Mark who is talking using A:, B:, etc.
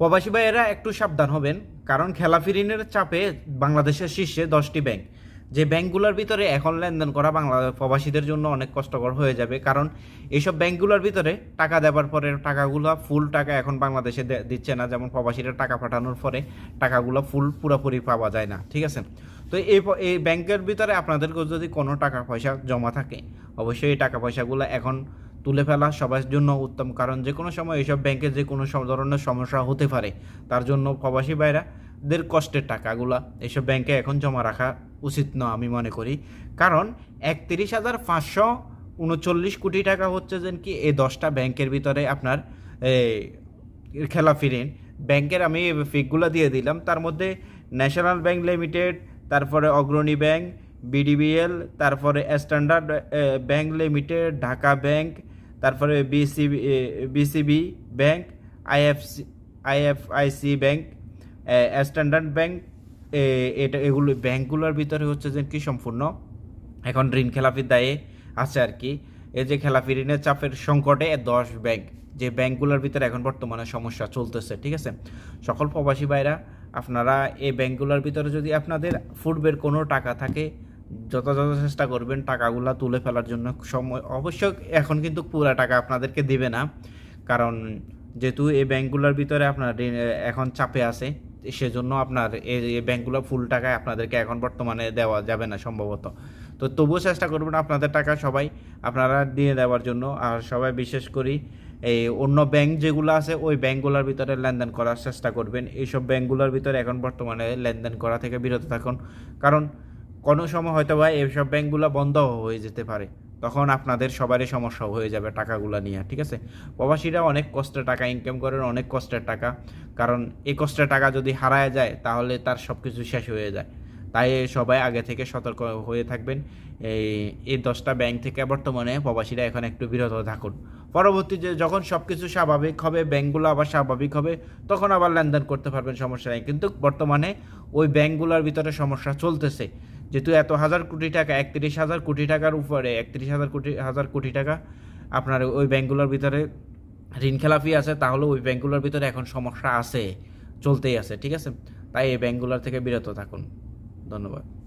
A: প্রবাসী ভাইয়েরা একটু সাবধান হবেন, কারণ খেলাফিরিনের চাপে বাংলাদেশের শীর্ষে দশটি ব্যাংক। যে ব্যাংকগুলোর ভিতরে এখন লেনদেন করা বাংলা, প্রবাসীদের জন্য অনেক কষ্টকর হয়ে যাবে, কারণ এইসব ব্যাংকগুলোর ভিতরে টাকা দেওয়ার পরে টাকাগুলো ফুল টাকা এখন বাংলাদেশে দিচ্ছে না, যেমন প্রবাসীরা টাকা পাঠানোর পরে টাকাগুলো ফুল পুরোপুরি পাওয়া যায় না, ঠিক আছে? তো এই এই ব্যাংকের ভিতরে আপনাদেরকে যদি কোনো টাকা পয়সা জমা থাকে, অবশ্যই এই টাকা পয়সাগুলো এখন তুলে ফেলা সবার জন্য উত্তম। কারণ যে কোনো সময় এইসব ব্যাংকে যে কোনো সব ধরনের সমস্যা হতে পারে। তার জন্য প্রবাসী ভাইরা দের কষ্টের টাকাগুলা এইসব ব্যাংকে এখন জমা রাখা উচিত নয় আমি মনে করি। কারণ একত্রিশ হাজার পাঁচশো উনচল্লিশ কোটি টাকা হচ্ছে যেন কি এই দশটা ব্যাংকের ভিতরে আপনার খেলা ফিরেন ব্যাংকের আমি ফিকগুলো দিয়ে দিলাম। তার মধ্যে ন্যাশনাল ব্যাংক লিমিটেড, তারপরে অগ্রণী ব্যাংক, বিডিবিএল, তারপরে Standard Bank Limited, Dhaka Bank তারপরে BCB BCB Bank IFC IFIC Bank Standard Bank এটা এগুলো ব্যাংকগুলোর ভিতরে হচ্ছে যে কি সম্পূর্ণ? এখন ঋণ খেলাপির দায়ে আছে আর কি। এই যে খেলাপি ঋণের চাপের সংকটে দশ ব্যাংক যে ব্যাংকগুলোর ভিতরে এখন বর্তমানে সমস্যা চলতেছে, ঠিক আছে? সকল প্রবাসী ভাইরা, আপনারা এই ব্যাংকগুলোর ভিতরে যদি আপনাদের ফুটবের কোনো টাকা থাকে যথাযথ চেষ্টা করবেন টাকাগুলা তুলে ফেলার জন্য সময়, অবশ্য এখন কিন্তু পুরা টাকা আপনাদেরকে দিবে না। কারণ যেহেতু এই ব্যাংকগুলোর ভিতরে আপনার এখন চাপে আছে, সেজন্য আপনার এই ব্যাংকগুলো ফুল টাকায় আপনাদেরকে এখন বর্তমানে দেওয়া যাবে না সম্ভবত। তো তবুও চেষ্টা করবেন আপনাদের টাকা সবাই আপনারা দিয়ে দেওয়ার জন্য। আর সবাই বিশেষ করি এই অন্য ব্যাংক যেগুলো আছে, ওই ব্যাংকগুলোর ভিতরে লেনদেন করার চেষ্টা করবেন। এইসব ব্যাংকগুলোর ভিতরে এখন বর্তমানে লেনদেন করা থেকে বিরত থাকুন। কারণ কোনো সময় হয়তো বা এইসব ব্যাংকগুলো বন্ধ হয়ে যেতে পারে। তখন আপনাদের সবারই সমস্যা হয়ে যাবে টাকাগুলো নিয়ে, ঠিক আছে? প্রবাসীরা অনেক কষ্টের টাকা ইনকাম করেন অনেক কষ্টের টাকা। কারণ এই কষ্টের টাকা যদি হারায় যায়, তাহলে তার সব কিছু শেষ হয়ে যায়। তাই সবাই আগে থেকে সতর্ক হয়ে থাকবেন। এই এই দশটা ব্যাংক থেকে বর্তমানে প্রবাসীরা এখন একটু বিরত থাকুন। পরবর্তীতে যখন সব কিছু স্বাভাবিক হবে, ব্যাংকগুলো আবার স্বাভাবিক হবে, তখন আবার লেনদেন করতে পারবেন, সমস্যা নেই। কিন্তু বর্তমানে ওই ব্যাংকগুলোর ভিতরে সমস্যা চলতেছে। যেহেতু এত হাজার কোটি টাকা, একত্রিশ হাজার কোটি টাকার উপরে, একত্রিশ হাজার কোটি হাজার কোটি টাকা আপনার ওই ব্যাঙ্কগুলোর ভিতরে ঋণ খেলাপি আছে, তাহলে ওই ব্যাঙ্কগুলোর ভিতরে এখন সমস্যা আছে, চলতেই আছে, ঠিক আছে? তাই এই ব্যাঙ্কগুলোর থেকে বিরত থাকুন। ধন্যবাদ।